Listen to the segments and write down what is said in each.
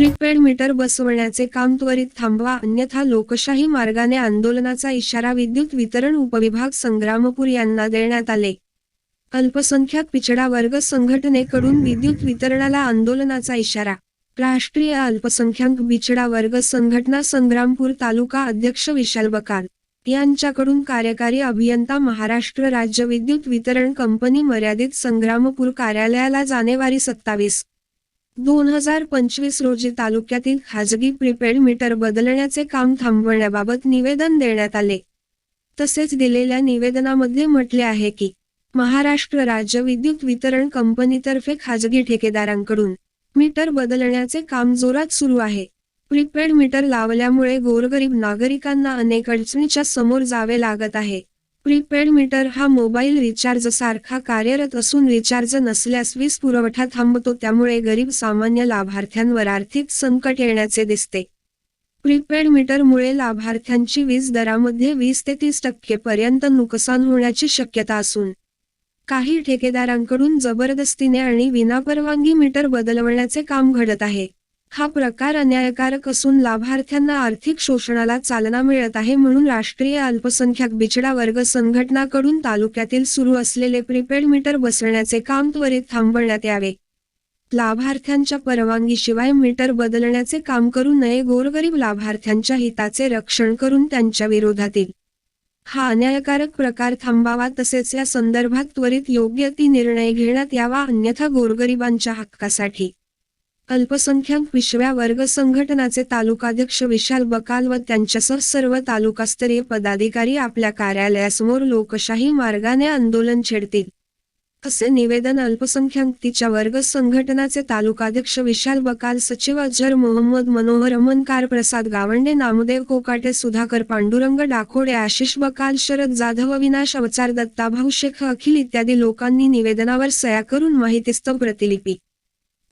Prepaid meter बसवण्याचे काम त्वरित थांबवा. अन्यथा लोकशाही मार्गाने आंदोलनाचा इशारा विद्युत वितरण उपविभाग संग्रामपूर यांना देण्यात आले. अल्पसंख्याक पिछडा वर्ग संघटनेकडून विद्युत वितरणाला आंदोलनाचा इशारा. राष्ट्रीय अल्पसंख्याक बिछडा वर्ग संघटना संग्रामपूर तालुका अध्यक्ष विशाल बकाल यांच्याकडून कार्यकारी अभियंता महाराष्ट्र राज्य विद्युत वितरण कंपनी मर्यादित संग्रामपूर कार्यालयाला जानेवारी सत्तावीस दोन हजार पंचवीस रोजी तालुक्यातील खाजगी प्रीपेड मीटर बदलण्याचे काम थांबवण्याबाबत निवेदन देण्यात आले. तसेच दिलेल्या निवेदनामध्ये म्हटले आहे की महाराष्ट्र राज्य विद्युत वितरण कंपनीतर्फे खाजगी ठेकेदारांकडून मीटर बदलण्याचे काम जोरात सुरू आहे. प्रीपेड मीटर लावल्यामुळे गोरगरीब नागरिकांना अनेक अडचणीच्या समोर जावे लागत आहे. प्रीपेड मीटर हा मोबाईल रिचार्ज सारखा कार्यरत असून रिचार्ज नसल्यास वीज पुरवठा थांबतो त्यामुळे गरीब सामान्य लाभार्थ्यांवर आर्थिक संकट येण्याचे दिसते. प्रीपेड मीटरमुळे लाभार्थ्यांची वीज दरामध्ये वीस ते तीस टक्के पर्यंत नुकसान होण्याची शक्यता असून काही ठेकेदारांकडून जबरदस्तीने आणि विनापरवानगी मीटर बदलवण्याचे काम घडत आहे. हा प्रकार अन्यायकारक असून लाभार्थ्यांना आर्थिक शोषणाला चालना मिळत आहे म्हणून राष्ट्रीय अल्पसंख्याक बिछडा वर्ग संघटनाकडून तालुक्यातील सुरू असलेले प्रीपेड मीटर बसवण्याचे काम त्वरित थांबवण्यात यावे. लाभार्थ्यांच्या परवानगीशिवाय मीटर बदलण्याचे काम करू नये गोरगरीब लाभार्थ्यांच्या हिताचे रक्षण करून त्यांच्या विरोधातील हा अन्यायकारक प्रकार थांबावा तसेच या संदर्भात त्वरित योग्य ती निर्णय घेण्यात यावा अन्यथा गोरगरिबांच्या हक्कासाठी अल्पसंख्याक पिशव्या वर्ग संघटनाचे तालुकाध्यक्ष विशाल बकाल व त्यांच्यासह सर्व तालुकास्तरीय पदाधिकारी आपल्या कार्यालयासमोर लोकशाही मार्गाने आंदोलन छेडतील. असे निवेदन अल्पसंख्याकतीच्या वर्ग संघटनाचे तालुकाध्यक्ष विशाल बकाल सचिव अजर मोहम्मद मनोहर अमनकार प्रसाद गावंडे नामदेव कोकाटे सुधाकर पांडुरंग डाकोडे आशिष बकाल शरद जाधव विनाश अवचार दत्ताभाऊ शेख अखिल इत्यादी लोकांनी निवेदनावर सया करून माहितीस्तव प्रतिलिपी.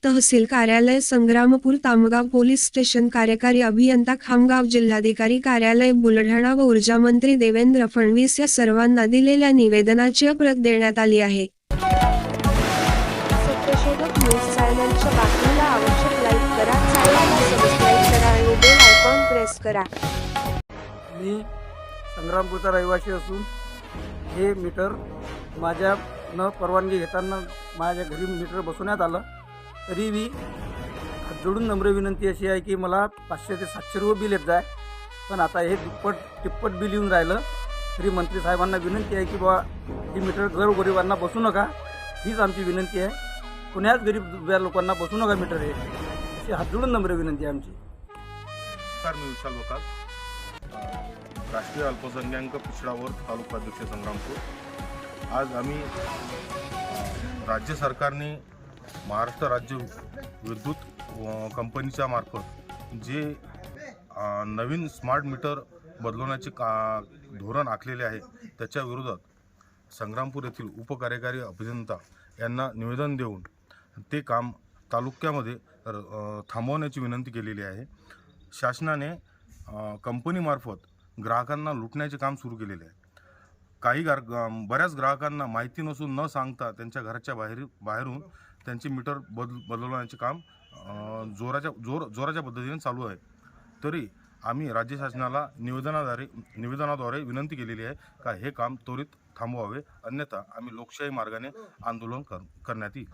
तहसील कार्यालय संग्रामपूर तामगाव पोलीस स्टेशन कार्यकारी अभियंता खामगाव जिल्हाधिकारी कार्यालय बुलढाणा व ऊर्जा मंत्री देवेंद्र फडणवीस या सर्वांना दिलेल्या निवेदनाची प्रत देण्यात आली आहे. मी संग्रामपूरचा रहिवासी असून हे मीटर माझ्या न परवानगी घेताना माझ्या घरी मीटर बसवण्यात आलं. तरी मी जोडून नम्र विनंती अशी आहे की मला पाचशे ते सातशे रुपये बिल येत जाय. पण आता हे दुप्पट तिप्पट बिल येऊन राहिलं. तरी मंत्री साहेबांना विनंती आहे की बाबा ही मीटर गरीबांना बसू नका. हीच आमची विनंती आहे. कुण्याच गरीब लोकांना बसू नका मीटर हे. अशी हात जोडून नम्र विनंती आहे आमची. सर मी विशाल लोकात राष्ट्रीय अल्पसंख्याक पिछडावर तालुका अध्यक्ष संग्रामपूर. आज आम्ही राज्य सरकारने महाराष्ट्र राज्य विद्युत कंपनीच्या मार्फत जे नवीन स्मार्ट मीटर बदलवण्याचे का धोरण आखलेले आहे त्याच्या विरोधात संग्रामपूर येथील उपकार्यकारी अभियंता यांना निवेदन देऊन ते काम तालुक्यामध्ये र- थांबवण्याची विनंती केलेली आहे. शासनाने कंपनीमार्फत ग्राहकांना लुटण्याचे काम सुरू केलेले आहे. काही गार बऱ्याच ग्राहकांना माहिती नसून न सांगता त्यांच्या घराच्या बाहेर बाहेरून त्यांचे मीटर बद बदलवण्याचे काम जोराच्या जोर जोराच्या पद्धतीने चालू आहे. तरी आम्ही राज्य शासनाला निवेदनाद्वारे निवेदनाद्वारे विनंती केलेली आहे का हे काम त्वरित थांबवावे अन्यथा आम्ही लोकशाही मार्गाने आंदोलन कर करण्यात येईल.